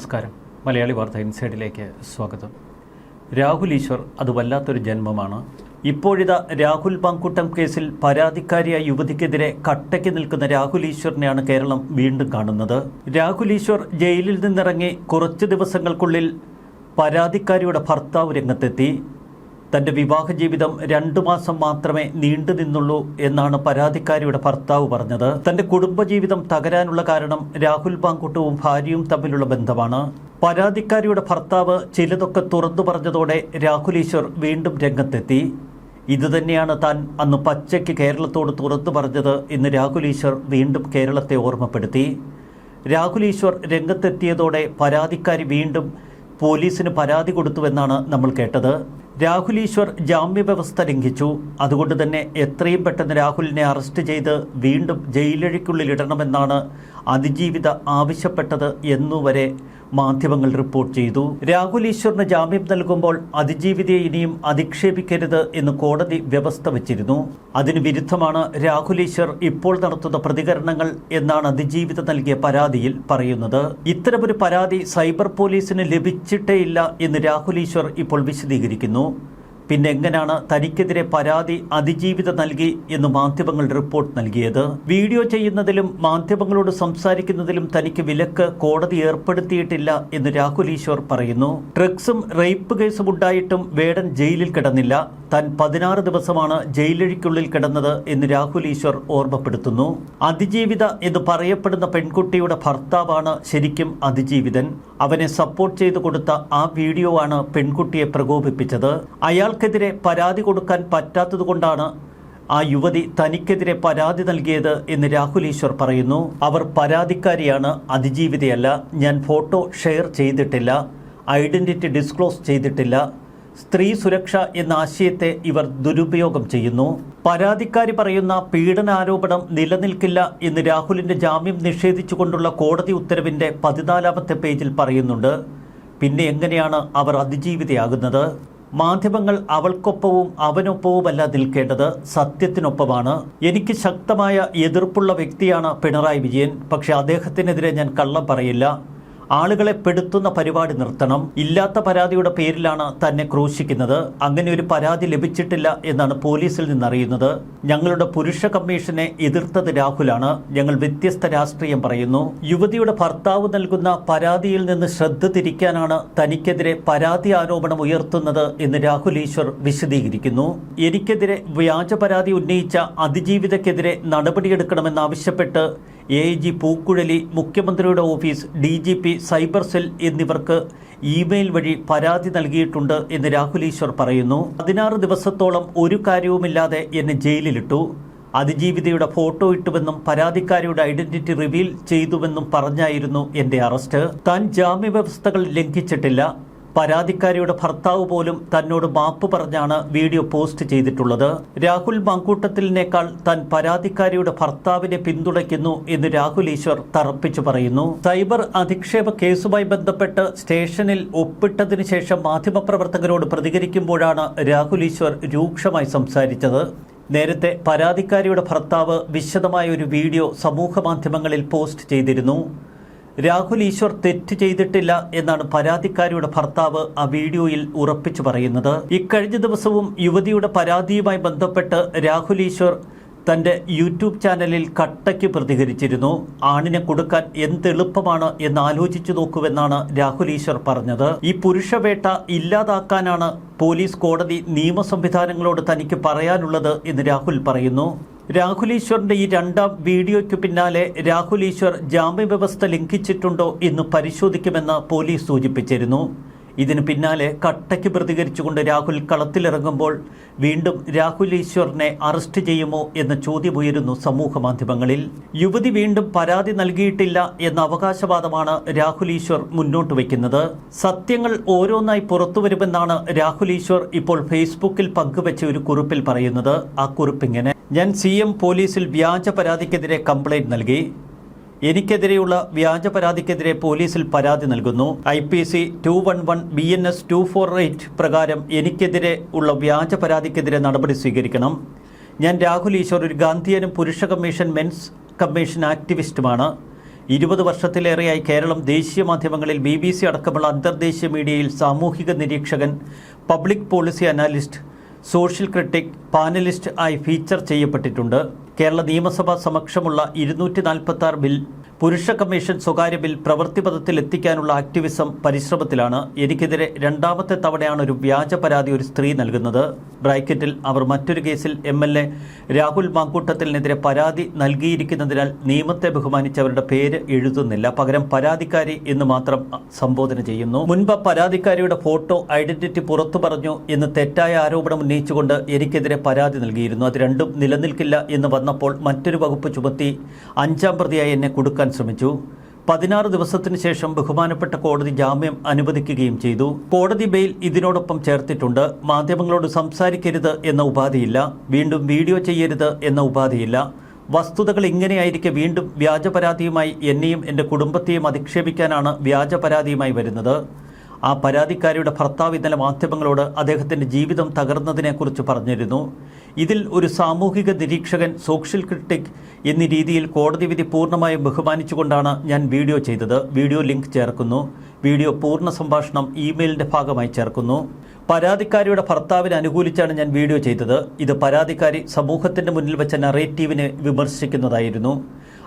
നമസ്കാരം. മലയാളി വാർത്ത ഇൻസൈഡിലേക്ക് സ്വാഗതം. രാഹുൽ ഈശ്വർ അത് വല്ലാത്തൊരു ജന്മമാണ്. ഇപ്പോഴിതാ രാഹുൽ പാങ്കുട്ടം കേസിൽ പരാതിക്കാരിയായ യുവതിക്കെതിരെ കട്ടയ്ക്ക് നിൽക്കുന്ന രാഹുൽ ഈശ്വറിനെയാണ് കേരളം വീണ്ടും കാണുന്നത്. രാഹുൽ ഈശ്വർ ജയിലിൽ നിന്നിറങ്ങി കുറച്ച് ദിവസങ്ങൾക്കുള്ളിൽ പരാതിക്കാരിയുടെ ഭർത്താവ് രംഗത്തെത്തി. തന്റെ വിവാഹ ജീവിതം രണ്ടു മാസം മാത്രമേ നീണ്ടു നിന്നുള്ളൂ എന്നാണ് പരാതിക്കാരിയുടെ ഭർത്താവ് പറഞ്ഞത്. തന്റെ കുടുംബജീവിതം തകരാനുള്ള കാരണം രാഹുൽ പാങ്കുട്ടവും ഭാര്യയും തമ്മിലുള്ള ബന്ധമാണ്. പരാതിക്കാരിയുടെ ഭർത്താവ് ചിലതൊക്കെ തുറന്നു പറഞ്ഞതോടെ രാഹുൽ ഈശ്വർ വീണ്ടും രംഗത്തെത്തി. ഇതുതന്നെയാണ് താൻ അന്ന് പച്ചയ്ക്ക് കേരളത്തോട് തുറന്നു പറഞ്ഞത് എന്ന് രാഹുൽ ഈശ്വർ വീണ്ടും കേരളത്തെ ഓർമ്മപ്പെടുത്തി. രാഹുൽ ഈശ്വർ രംഗത്തെത്തിയതോടെ പരാതിക്കാരി വീണ്ടും പോലീസിന് പരാതി കൊടുത്തുവെന്നാണ് നമ്മൾ കേട്ടത്. രാഹുൽ ഈശ്വർ ജാമ്യവ്യവസ്ഥ ലംഘിച്ചു. അതുകൊണ്ട് തന്നെ എത്രയും പെട്ടെന്ന് രാഹുലിനെ അറസ്റ്റ് ചെയ്ത് വീണ്ടും ജയിലഴിക്കുള്ളിലിടണമെന്നാണ് അതിജീവിത ആവശ്യപ്പെട്ടത് എന്നുവരെ മാധ്യമങ്ങൾ റിപ്പോർട്ട് ചെയ്തു. രാഹുൽ ഈശ്വറിന് ജാമ്യം നൽകുമ്പോൾ അതിജീവിതയെ ഇനിയും അധിക്ഷേപിക്കരുത് എന്ന് കോടതി വ്യവസ്ഥ വച്ചിരുന്നു. അതിന് വിരുദ്ധമാണ് രാഹുൽ ഈശ്വർ ഇപ്പോൾ നടത്തുന്ന പ്രതികരണങ്ങൾ എന്നാണ് അതിജീവിത നൽകിയ പരാതിയിൽ പറയുന്നത്. ഇത്തരമൊരു പരാതി സൈബർ പോലീസിന് ലഭിച്ചിട്ടേയില്ല എന്ന് രാഹുൽ ഈശ്വർ ഇപ്പോൾ വിശദീകരിക്കുന്നു. പിന്നെ എങ്ങനെയാണ് തനിക്കെതിരെ പരാതി അതിജീവിത നൽകി എന്ന് മാധ്യമങ്ങൾ റിപ്പോർട്ട് നൽകിയത്? വീഡിയോ ചെയ്യുന്നതിലും മാധ്യമങ്ങളോട് സംസാരിക്കുന്നതിലും തനിക്ക് വിലക്ക് കോടതി ഏർപ്പെടുത്തിയിട്ടില്ല എന്ന് രാഹുൽ ഈശ്വർ പറയുന്നു. ഡ്രഗ്സും റേപ്പ് കേസും ഉണ്ടായിട്ടും വേടൻ ജയിലിൽ കിടന്നില്ല. താൻ പതിനാറ് ദിവസമാണ് ജയിലഴിക്കുള്ളിൽ കിടന്നത് എന്ന് രാഹുൽ ഈശ്വർ ഓർമ്മപ്പെടുത്തുന്നു. അതിജീവിത എന്ന് പറയപ്പെടുന്ന പെൺകുട്ടിയുടെ ഭർത്താവാണ് ശരിക്കും അതിജീവിതൻ. അവനെ സപ്പോർട്ട് ചെയ്തു കൊടുത്ത ആ വീഡിയോ ആണ് പെൺകുട്ടിയെ പ്രകോപിപ്പിച്ചത്. അയാൾക്കെതിരെ പരാതി കൊടുക്കാൻ പറ്റാത്തതുകൊണ്ടാണ് ആ യുവതി തനിക്കെതിരെ പരാതി നൽകിയത് എന്ന് രാഹുൽ ഈശ്വർ പറയുന്നു. അവർ പരാതിക്കാരിയാണ് അതിജീവിതയല്ല. ഞാൻ ഫോട്ടോ ഷെയർ ചെയ്തിട്ടില്ല. ഐഡന്റിറ്റി ഡിസ്ക്ലോസ് ചെയ്തിട്ടില്ല. സ്ത്രീ സുരക്ഷ എന്ന ആശയത്തെ ഇവർ ദുരുപയോഗം ചെയ്യുന്നു. പരാതിക്കാരി പറയുന്ന പീഡനാരോപണം നിലനിൽക്കില്ല എന്ന് രാഹുലിന്റെ ജാമ്യം നിഷേധിച്ചുകൊണ്ടുള്ള കോടതി ഉത്തരവിന്റെ പതിനാലാമത്തെ പേജിൽ പറയുന്നുണ്ട്. പിന്നെ എങ്ങനെയാണ് അവർ അതിജീവിതയാകുന്നത്? മാധ്യമങ്ങൾ അവൾക്കൊപ്പവും അവനൊപ്പവുമല്ല നിൽക്കേണ്ടത് സത്യത്തിനൊപ്പമാണ്. എനിക്ക് ശക്തമായ എതിർപ്പുള്ള വ്യക്തിയാണ് പിണറായി വിജയൻ. പക്ഷേ അദ്ദേഹത്തിനെതിരെ ഞാൻ കള്ളം പറയില്ല. ആളുകളെ പെടുത്തുന്ന പരിപാടി നിർത്തണം. ഇല്ലാത്ത പരാതിയുടെ പേരിലാണ് തന്നെ ക്രൂശിക്കുന്നത്. അങ്ങനെ ഒരു പരാതി ലഭിച്ചിട്ടില്ല എന്നാണ് പോലീസിൽ നിന്നറിയുന്നത്. ഞങ്ങളുടെ പുരുഷ കമ്മീഷനെ എതിർത്തത് രാഹുലാണ്. ഞങ്ങൾ വ്യത്യസ്ത രാഷ്ട്രീയം പറയുന്നു. യുവതിയുടെ ഭർത്താവ് നൽകുന്ന പരാതിയിൽ നിന്ന് ശ്രദ്ധ തിരിക്കാനാണ് തനിക്കെതിരെ പരാതി ആരോപണം ഉയർത്തുന്നത് എന്ന് രാഹുൽ ഈശ്വർ വിശദീകരിക്കുന്നു. എനിക്കെതിരെ വ്യാജ പരാതി ഉന്നയിച്ച അതിജീവിതക്കെതിരെ നടപടിയെടുക്കണമെന്നാവശ്യപ്പെട്ട് എ ജി പൂക്കുഴലി മുഖ്യമന്ത്രിയുടെ office D G P cyber cell എന്നിവർക്ക് ഇമെയിൽ വഴി പരാതി നൽകിയിട്ടുണ്ട് എന്ന് രാഹുൽ ഈശ്വർ പറയുന്നു. പതിനാറ് ദിവസത്തോളം ഒരു കാര്യവുമില്ലാതെ എന്നെ ജയിലിലിട്ടു. അതിജീവിതയുടെ ഫോട്ടോ ഇട്ടുവെന്നും പരാതിക്കാരിയുടെ ഐഡന്റിറ്റി റിവീൽ ചെയ്തുവെന്നും പറഞ്ഞായിരുന്നു എന്റെ അറസ്റ്റ്. താൻ ജാമ്യവ്യവസ്ഥകൾ ലംഘിച്ചിട്ടില്ല. പരാതിക്കാരിയുടെ ഭർത്താവ് പോലും തന്നോട് മാപ്പ് പറഞ്ഞാണ് വീഡിയോ പോസ്റ്റ് ചെയ്തിട്ടുള്ളത്. രാഹുൽ മങ്കൂട്ടത്തിലിനേക്കാൾ താൻ പരാതിക്കാരിയുടെ ഭർത്താവിനെ പിന്തുണയ്ക്കുന്നു എന്ന് രാഹുൽ ഈശ്വർ തറപ്പിച്ചു പറയുന്നു. സൈബർ അധിക്ഷേപ കേസുമായി ബന്ധപ്പെട്ട് സ്റ്റേഷനിൽ ഒപ്പിട്ടതിനു ശേഷം മാധ്യമപ്രവർത്തകരോട് പ്രതികരിക്കുമ്പോഴാണ് രാഹുൽ ഈശ്വർ രൂക്ഷമായി സംസാരിച്ചത്. നേരത്തെ പരാതിക്കാരിയുടെ ഭർത്താവ് വിശദമായ ഒരു വീഡിയോ സമൂഹ മാധ്യമങ്ങളിൽ പോസ്റ്റ് ചെയ്തിരുന്നു. രാഹുൽ ഈശ്വർ തെറ്റ് ചെയ്തിട്ടില്ല എന്നാണ് പരാതിക്കാരിയുടെ ഭർത്താവ് ആ വീഡിയോയിൽ ഉറപ്പിച്ചു പറയുന്നത്. ഇക്കഴിഞ്ഞ ദിവസവും യുവതിയുടെ പരാതിയുമായി ബന്ധപ്പെട്ട് രാഹുൽ ഈശ്വർ തന്റെ യൂട്യൂബ് ചാനലിൽ കട്ടയ്ക്ക് പ്രതികരിച്ചിരുന്നു. ആണിനെ കൊടുക്കാൻ എന്ത് എളുപ്പമാണ് എന്ന് ആലോചിച്ചു നോക്കുവെന്നാണ് രാഹുൽ ഈശ്വർ പറഞ്ഞത്. ഈ പുരുഷവേട്ട ഇല്ലാതാക്കാനാണ് പോലീസ് കോടതി നിയമ സംവിധാനങ്ങളോട് തനിക്ക് പറയാനുള്ളത് എന്ന് രാഹുൽ പറയുന്നു. രാഹുൽ ഈശ്വറിന്റെ ഈ രണ്ടാം വീഡിയോയ്ക്ക് പിന്നാലെ രാഹുൽ ഈശ്വർ ജാമ്യ വ്യവസ്ഥ ലംഘിച്ചിട്ടുണ്ടോ എന്ന് പരിശോധിക്കുമെന്ന് പോലീസ് സൂചിപ്പിച്ചിരുന്നു. ഇതിന് പിന്നാലെ കട്ടയ്ക്ക് പ്രതികരിച്ചുകൊണ്ട് രാഹുൽ കളത്തിലിറങ്ങുമ്പോൾ വീണ്ടും രാഹുൽ ഈശ്വറിനെ അറസ്റ്റ് ചെയ്യുമോ എന്ന ചോദ്യമുയരുന്നു സമൂഹ മാധ്യമങ്ങളിൽ. യുവതി വീണ്ടും പരാതി നൽകിയിട്ടില്ല എന്ന അവകാശവാദമാണ് രാഹുൽ ഈശ്വർ മുന്നോട്ട് വയ്ക്കുന്നത്. സത്യങ്ങൾ ഓരോന്നായി പുറത്തുവരുമെന്നാണ് രാഹുൽ ഈശ്വർ ഇപ്പോൾ ഫേസ്ബുക്കിൽ പങ്കുവച്ച ഒരു കുറിപ്പിൽ പറയുന്നത്. ആ കുറിപ്പ് ഇങ്ങനെ. ഞാൻ സി എം പോലീസിൽ വ്യാജ പരാതിക്കെതിരെ കംപ്ലൈന്റ് നൽകി. എനിക്കെതിരെയുള്ള വ്യാജ പരാതിക്കെതിരെ പോലീസിൽ പരാതി നൽകുന്നു. I P C two one one B N S two four eight പ്രകാരം എനിക്കെതിരെ ഉള്ള വ്യാജ പരാതിക്കെതിരെ നടപടി സ്വീകരിക്കണം. ഞാൻ രാഹുൽ ഈശ്വർ ഒരു ഗാന്ധിയനും പുരുഷ കമ്മീഷൻ മെൻസ് കമ്മീഷൻ ആക്ടിവിസ്റ്റുമാണ്. ഇരുപത് വർഷത്തിലേറെയായി കേരളം ദേശീയ മാധ്യമങ്ങളിൽ ബി ബി സി അടക്കമുള്ള അന്തർദേശീയ മീഡിയയിൽ സാമൂഹിക നിരീക്ഷകൻ public policy analyst social critic panelist ആയി ഫീച്ചർ ചെയ്യപ്പെട്ടിട്ടുണ്ട്. കേരള നിയമസഭ സമക്ഷമുള്ള ഇരുന്നൂറ്റി ബിൽ പുരുഷ കമ്മീഷൻ സ്വകാര്യ ബിൽ പ്രവൃത്തിപഥത്തിൽ എത്തിക്കാനുള്ള ആക്ടിവിസം പരിശ്രമത്തിലാണ്. എനിക്കെതിരെ രണ്ടാമത്തെ തവണയാണ് ഒരു വ്യാജ പരാതി ഒരു സ്ത്രീ നൽകുന്നത്. ബ്രാക്കറ്റിൽ അവർ മറ്റൊരു കേസിൽ എം എൽ എ രാഹുൽ മാങ്കൂട്ടത്തിനെതിരെ പരാതി നൽകിയിരിക്കുന്നതിനാൽ നിയമത്തെ ബഹുമാനിച്ചവരുടെ പേര് എഴുതുന്നില്ല. പകരം പരാതിക്കാരി എന്ന് മാത്രം സംബോധന ചെയ്യുന്നു. മുൻപ് പരാതിക്കാരിയുടെ ഫോട്ടോ ഐഡന്റിറ്റി പുറത്തു പറഞ്ഞു എന്ന് തെറ്റായ ആരോപണം ഉന്നയിച്ചുകൊണ്ട് എനിക്കെതിരെ പരാതി നൽകിയിരുന്നു. അത് രണ്ടും നിലനിൽക്കില്ല എന്ന് വന്നപ്പോൾ മറ്റൊരു വകുപ്പ് ചുമത്തി അഞ്ചാം പ്രതിയായി എന്നെ കൊടുക്കാൻ ശ്രമിച്ചു. പതിനാറ് ദിവസത്തിന് ശേഷം ബഹുമാനപ്പെട്ട കോടതി ജാമ്യം അനുവദിക്കുകയും ചെയ്തു. കോടതി ബെയിൽ ഇതിനോടൊപ്പം ചേർത്തിട്ടുണ്ട്. മാധ്യമങ്ങളോട് സംസാരിക്കരുത് എന്ന ഉപാധിയില്ല. വീണ്ടും വീഡിയോ ചെയ്യരുത് എന്ന ഉപാധിയില്ല. വസ്തുതകൾ ഇങ്ങനെയായിരിക്കെ വീണ്ടും വ്യാജ പരാതിയുമായി എന്നെയും എന്റെ കുടുംബത്തെയും അധിക്ഷേപിക്കാനാണ് വ്യാജ പരാതിയുമായി വരുന്നത്. ആ പരാതിക്കാരിയുടെ ഭർത്താവ് ഇന്നലെ മാധ്യമങ്ങളോട് അദ്ദേഹത്തിന്റെ ജീവിതം തകർന്നതിനെക്കുറിച്ച് പറഞ്ഞിരുന്നു. ഇതിൽ ഒരു സാമൂഹിക നിരീക്ഷകൻ സോഷ്യൽ ക്രിട്ടിക് എന്നീ രീതിയിൽ കോടതി വിധി പൂർണമായും ബഹുമാനിച്ചുകൊണ്ടാണ് ഞാൻ വീഡിയോ ചെയ്തത്. വീഡിയോ ലിങ്ക് ചേർക്കുന്നു. വീഡിയോ പൂർണ സംഭാഷണം ഇമെയിലിന്റെ ഭാഗമായി ചേർക്കുന്നു. പരാതിക്കാരിയുടെ ഭർത്താവിനെ അനുകൂലിച്ചാണ് ഞാൻ വീഡിയോ ചെയ്തത്. ഇത് പരാതിക്കാരി സമൂഹത്തിന്റെ മുന്നിൽ വെച്ച നറേറ്റീവിനെ വിമർശിക്കുന്നതായിരുന്നു.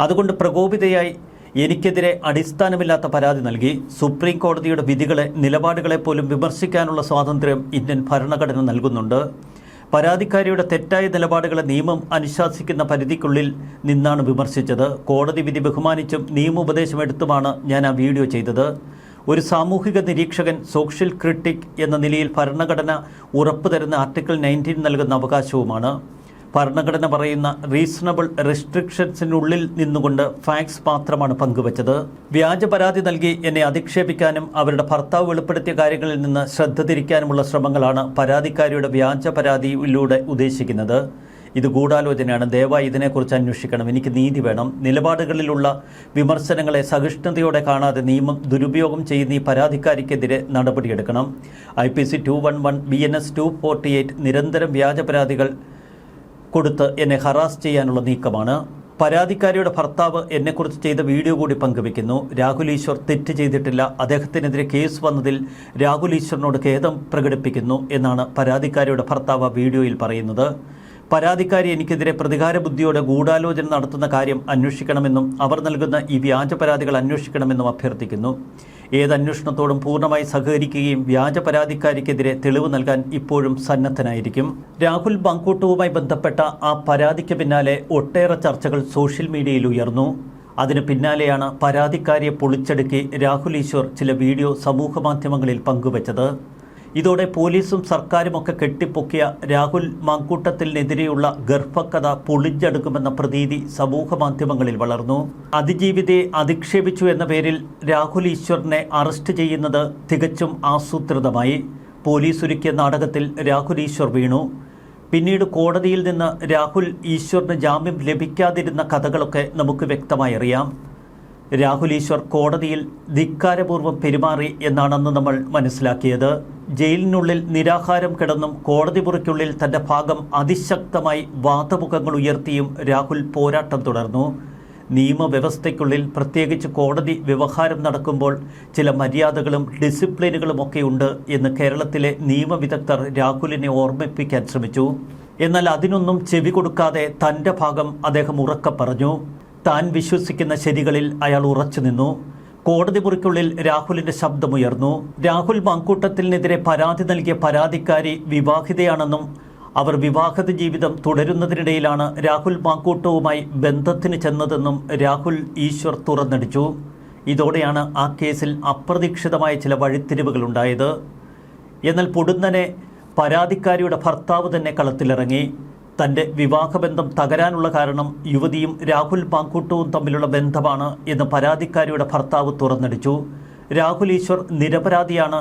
അതുകൊണ്ട് പ്രകോപിതയായി എനിക്കെതിരെ അടിസ്ഥാനമില്ലാത്ത പരാതി നൽകി. സുപ്രീം കോടതിയുടെ വിധികളെ നിലപാടുകളെ പോലും വിമർശിക്കാനുള്ള സ്വാതന്ത്ര്യം ഇന്ത്യൻ ഭരണഘടന നൽകുന്നുണ്ട്. പരാതിക്കാരിയുടെ തെറ്റായ നിലപാടുകളെ നിയമം അനുശാസിക്കുന്ന പരിധിക്കുള്ളിൽ നിന്നാണ് വിമർശിച്ചത്. കോടതി വിധി ബഹുമാനിച്ചും നിയമോപദേശം എടുത്തുമാണ് ഞാൻ ആ വീഡിയോ ചെയ്തത്. ഒരു സാമൂഹിക നിരീക്ഷകൻ സോഷ്യൽ ക്രിട്ടിക് എന്ന നിലയിൽ ഭരണഘടന ഉറപ്പു തരുന്ന ആർട്ടിക്കിൾ നയന്റീൻ നൽകുന്ന അവകാശവുമാണ്. ഭരണഘടന പറയുന്ന റീസണബിൾ റെസ്ട്രിക്ഷൻസിനുള്ളിൽ നിന്നുകൊണ്ട് ഫാക്സ് മാത്രമാണ് പങ്കുവച്ചത്. വ്യാജ പരാതി നൽകി എന്നെ അധിക്ഷേപിക്കാനും അവരുടെ ഭർത്താവ് വെളിപ്പെടുത്തിയ കാര്യങ്ങളിൽ നിന്ന് ശ്രദ്ധ തിരിക്കാനുമുള്ള ശ്രമങ്ങളാണ് പരാതിക്കാരിയുടെ വ്യാജ പരാതിയിലൂടെ ഉദ്ദേശിക്കുന്നത്. ഇത് ഗൂഢാലോചനയാണ്. ദയവായി ഇതിനെക്കുറിച്ച് അന്വേഷിക്കണം. എനിക്ക് നീതി വേണം. നിലപാടുകളിലുള്ള വിമർശനങ്ങളെ സഹിഷ്ണുതയോടെ കാണാതെ നിയമം ദുരുപയോഗം ചെയ്യുന്ന ഈ പരാതിക്കാരിക്കെതിരെ നടപടിയെടുക്കണം. I P C two one one B N S two forty eight നിരന്തരം വ്യാജ പരാതികൾ കൊടുത്ത് എന്നെ ഹറാസ് ചെയ്യാനുള്ള നീക്കമാണ്. പരാതിക്കാരിയുടെ ഭർത്താവ് എന്നെക്കുറിച്ച് ചെയ്ത വീഡിയോ കൂടി പങ്കുവെക്കുന്നു രാഹുൽ ഈശ്വർ തെറ്റ് ചെയ്തിട്ടില്ല. അദ്ദേഹത്തിനെതിരെ കേസ് വന്നതിൽ രാഹുൽ ഈശ്വറിനോട് ഖേദം പ്രകടിപ്പിക്കുന്നു എന്നാണ് പരാതിക്കാരിയുടെ ഭർത്താവ് വീഡിയോയിൽ പറയുന്നത്. പരാതിക്കാരി എനിക്കെതിരെ പ്രതികാര ബുദ്ധിയോടെ ഗൂഢാലോചന നടത്തുന്ന കാര്യം അന്വേഷിക്കണമെന്നും അവർ നൽകുന്ന ഈ വ്യാജ പരാതികൾ അന്വേഷിക്കണമെന്നും അഭ്യർത്ഥിക്കുന്നു. ഏത് അന്വേഷണത്തോടും പൂർണമായി സഹകരിക്കുകയും വ്യാജ പരാതിക്കാരിക്കെതിരെ തെളിവ് നൽകാൻ ഇപ്പോഴും സന്നദ്ധനായിരിക്കും. രാഹുൽ ബങ്കൂട്ടുവുമായി ബന്ധപ്പെട്ട ആ പരാതിക്ക് പിന്നാലെ ഒട്ടേറെ ചർച്ചകൾ സോഷ്യൽ മീഡിയയിൽ ഉയർന്നു. അതിന് പിന്നാലെയാണ് പരാതിക്കാരിയെ പൊളിച്ചടുക്കി രാഹുൽ ഈശ്വർ ചില വീഡിയോ സമൂഹമാധ്യമങ്ങളിൽ പങ്കുവച്ചത്. ഇതോടെ പോലീസും സർക്കാരുമൊക്കെ കെട്ടിപ്പൊക്കിയ രാഹുൽ മാങ്കൂട്ടത്തിനെതിരെയുള്ള ഗർഭക്കഥ പൊളിഞ്ചെടുക്കുമെന്ന പ്രതീതി സമൂഹ മാധ്യമങ്ങളിൽ വളർന്നു. അതിജീവിതയെ അധിക്ഷേപിച്ചു എന്ന പേരിൽ രാഹുൽ ഈശ്വറിനെ അറസ്റ്റ് ചെയ്യുന്നത് തികച്ചും ആസൂത്രിതമായി. പോലീസ് ഒരുക്കിയ നാടകത്തിൽ രാഹുൽ ഈശ്വർ വീണു. പിന്നീട് കോടതിയിൽ നിന്ന് രാഹുൽ ഈശ്വറിന് ജാമ്യം ലഭിക്കാതിരുന്ന കഥകളൊക്കെ നമുക്ക് വ്യക്തമായി അറിയാം. രാഹുൽ ഈശ്വർ കോടതിയിൽ ധിക്കാരപൂർവം പെരുമാറി എന്നാണ് അന്ന് നമ്മൾ മനസ്സിലാക്കിയത്. ജയിലിനുള്ളിൽ നിരാഹാരം കിടന്നും കോടതി മുറിക്കുള്ളിൽ തന്റെ ഭാഗം അതിശക്തമായി വാദമുഖങ്ങൾ ഉയർത്തിയും രാഹുൽ പോരാട്ടം തുടർന്നു. നിയമവ്യവസ്ഥയ്ക്കുള്ളിൽ പ്രത്യേകിച്ച് കോടതി വ്യവഹാരം നടക്കുമ്പോൾ ചില മര്യാദകളും ഡിസിപ്ലിനുകളും ഒക്കെ ഉണ്ട് എന്ന് കേരളത്തിലെ നിയമവിദഗ്ധർ രാഹുലിനെ ഓർമ്മിപ്പിക്കാൻ ശ്രമിച്ചു. എന്നാൽ അതിനൊന്നും ചെവി കൊടുക്കാതെ തന്റെ ഭാഗം അദ്ദേഹം ഉറക്കെ പറഞ്ഞു. താൻ വിശ്വസിക്കുന്ന ശരികളിൽ അയാൾ ഉറച്ചു നിന്നു. കോടതി മുറിക്കുള്ളിൽ രാഹുലിന്റെ ശബ്ദമുയർന്നു. രാഹുൽ മാങ്കൂട്ടത്തിനെതിരെ പരാതി നൽകിയ പരാതിക്കാരി വിവാഹിതയാണെന്നും അവർ വിവാഹിത ജീവിതം തുടരുന്നതിനിടയിലാണ് രാഹുൽ മാങ്കൂട്ടവുമായി ബന്ധത്തിന് ചെന്നതെന്നും രാഹുൽ ഈശ്വർ തുറന്നടിച്ചു. ഇതോടെയാണ് ആ കേസിൽ അപ്രതീക്ഷിതമായ ചില വഴിത്തിരിവുകൾ ഉണ്ടായത്. എന്നാൽ പൊടുന്നനെ പരാതിക്കാരിയുടെ ഭർത്താവ് തന്നെ കളത്തിലിറങ്ങി. തന്റെ വിവാഹബന്ധം തകരാനുള്ള കാരണം യുവതിയും രാഹുൽ പാങ്കുട്ടവും തമ്മിലുള്ള ബന്ധമാണ് എന്ന് പരാതിക്കാരിയുടെ ഭർത്താവ് തുറന്നടിച്ചു. രാഹുൽ ഈശ്വർ നിരപരാധിയാണ്.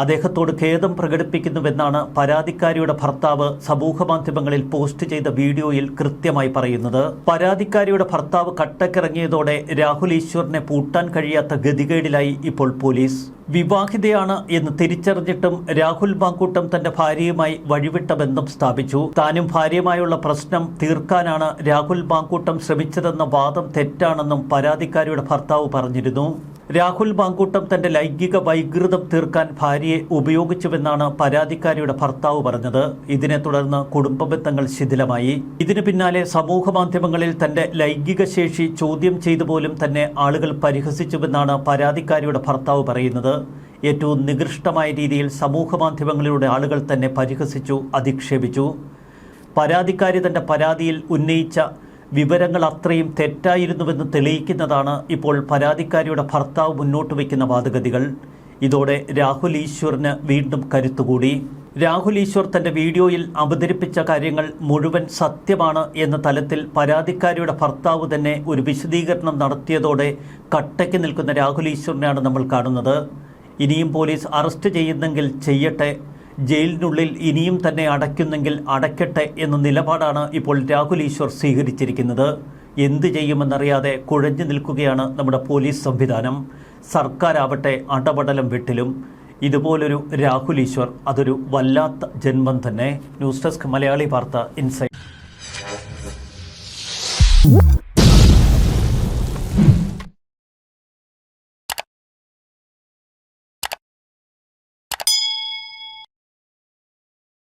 അദ്ദേഹത്തോട് ഖേദം പ്രകടിപ്പിക്കുന്നുവെന്നാണ് പരാതിക്കാരിയുടെ ഭർത്താവ് സമൂഹമാധ്യമങ്ങളിൽ പോസ്റ്റ് ചെയ്ത വീഡിയോയിൽ കൃത്യമായി പറയുന്നത്. പരാതിക്കാരിയുടെ ഭർത്താവ് കട്ടക്കിറങ്ങിയതോടെ രാഹുൽ ഈശ്വറിനെ പൂട്ടാൻ കഴിയാത്ത ഗതികേടിലായി ഇപ്പോൾ പോലീസ്. വിവാഹിതയാണ് എന്ന് തിരിച്ചറിഞ്ഞിട്ടും രാഹുൽ മാങ്കൂട്ടം തന്റെ ഭാര്യയുമായി വഴിവിട്ട ബന്ധം സ്ഥാപിച്ചു. താനും ഭാര്യയുമായുള്ള പ്രശ്നം തീർക്കാനാണ് രാഹുൽ മാങ്കൂട്ടം ശ്രമിച്ചതെന്ന വാദം തെറ്റാണെന്നും പരാതിക്കാരിയുടെ ഭർത്താവ് പറഞ്ഞിരുന്നു. രാഹുൽ മാങ്കൂട്ടം തന്റെ ലൈംഗിക വൈകൃതം തീർക്കാൻ ഭാര്യയെ ഉപയോഗിച്ചുവെന്നാണ് പരാതിക്കാരിയുടെ ഭർത്താവ് പറഞ്ഞത്. ഇതിനെ തുടർന്ന് കുടുംബബന്ധങ്ങൾ ശിഥിലമായി. ഇതിനു പിന്നാലെ സമൂഹ മാധ്യമങ്ങളിൽ തന്റെ ലൈംഗിക ശേഷി ചോദ്യം ചെയ്തു പോലും തന്നെ ആളുകൾ പരിഹസിച്ചുവെന്നാണ് പരാതിക്കാരിയുടെ ഭർത്താവ് പറയുന്നത്. ഏറ്റവും നികൃഷ്ടമായ രീതിയിൽ സമൂഹ മാധ്യമങ്ങളിലൂടെ ആളുകൾ തന്നെ പരിഹസിച്ചു അധിക്ഷേപിച്ചു. പരാതിക്കാരി തന്റെ പരാതിയിൽ ഉന്നയിച്ച വിവരങ്ങൾ അത്രയും തെറ്റായിരുന്നുവെന്ന് തെളിയിക്കുന്നതാണ് ഇപ്പോൾ പരാതിക്കാരിയുടെ ഭർത്താവ് മുന്നോട്ട് വയ്ക്കുന്ന വാദഗതികൾ. ഇതോടെ രാഹുൽ ഈശ്വറിന് വീണ്ടും കരുത്തുകൂടി. രാഹുൽ ഈശ്വർ തന്റെ വീഡിയോയിൽ അവതരിപ്പിച്ച കാര്യങ്ങൾ മുഴുവൻ സത്യമാണ് എന്ന തലത്തിൽ പരാതിക്കാരിയുടെ ഭർത്താവ് തന്നെ ഒരു വിശദീകരണം നടത്തിയതോടെ കട്ടയ്ക്ക് നിൽക്കുന്ന രാഹുൽ ഈശ്വറിനെയാണ് നമ്മൾ കാണുന്നത്. ഇനിയും പോലീസ് അറസ്റ്റ് ചെയ്യുന്നെങ്കിൽ ചെയ്യട്ടെ. ജയിലിനുള്ളിൽ ഇനിയും തന്നെ അടയ്ക്കുന്നെങ്കിൽ അടയ്ക്കട്ടെ എന്ന നിലപാടാണ് ഇപ്പോൾ രാഹുൽ ഈശ്വർ സ്വീകരിച്ചിരിക്കുന്നത്. എന്ത് ചെയ്യുമെന്നറിയാതെ കുഴഞ്ഞു നിൽക്കുകയാണ് നമ്മുടെ പോലീസ് സംവിധാനം. സർക്കാരാവട്ടെ അടപടലം വെട്ടിലും. ഇതുപോലൊരു രാഹുൽ ഈശ്വർ അതൊരു വല്ലാത്ത ജന്മം തന്നെ. ന്യൂസ് ഡെസ്ക് മലയാളി വാർത്ത ഇൻസൈറ്റ്